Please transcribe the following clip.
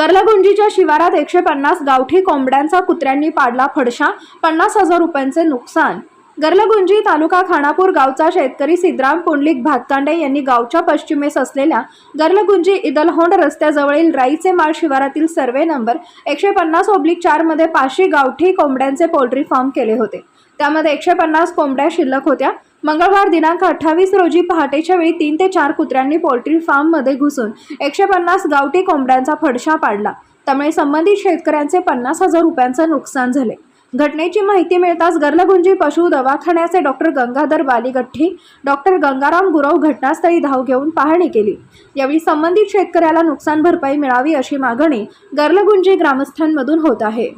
गर्लगुंजीच्या शिवारात एकशे पन्नास गावठी कोंबड्यांचा कुत्र्यांनी पाडला फडशा पन्नास हजार रुपयांचे नुकसान. गर्लगुंजी तालुका खानापूर गावचा शेतकरी सिद्धराम पुंडलिक भातकांडे यांनी गावच्या पश्चिमेस असलेल्या गर्लगुंजी इदलहोंड रस्त्याजवळील राईचे माळ शिवारातील सर्वे नंबर एकशे पन्नास ओब्लिक चारमध्ये पाचशे गावठी कोंबड्यांचे पोल्ट्री फार्म केले होते. त्यामध्ये एकशे पन्नास कोंबड्या शिल्लक होत्या. मंगळवार दिनांक अठ्ठावीस रोजी पहाटेच्या वेळी तीन ते चार कुत्र्यांनी पोल्ट्री फार्ममध्ये घुसून एकशे पन्नास गावठी कोंबड्यांचा फडशा पाडला. त्यामुळे संबंधित शेतकऱ्यांचे पन्नास हजार रुपयांचं नुकसान झाले. घटनेची माहिती मिळताच गर्लगुंजी पशु दवाखान्याचे डॉक्टर गंगाधर बालीगठ्ठी डॉक्टर गंगाराम गुरव घटनास्थळी धाव घेऊन पाहणी केली. यावेळी संबंधित शेतकऱ्याला नुकसान भरपाई मिळावी अशी मागणी गर्लगुंजी ग्रामस्थांमधून होत आहे.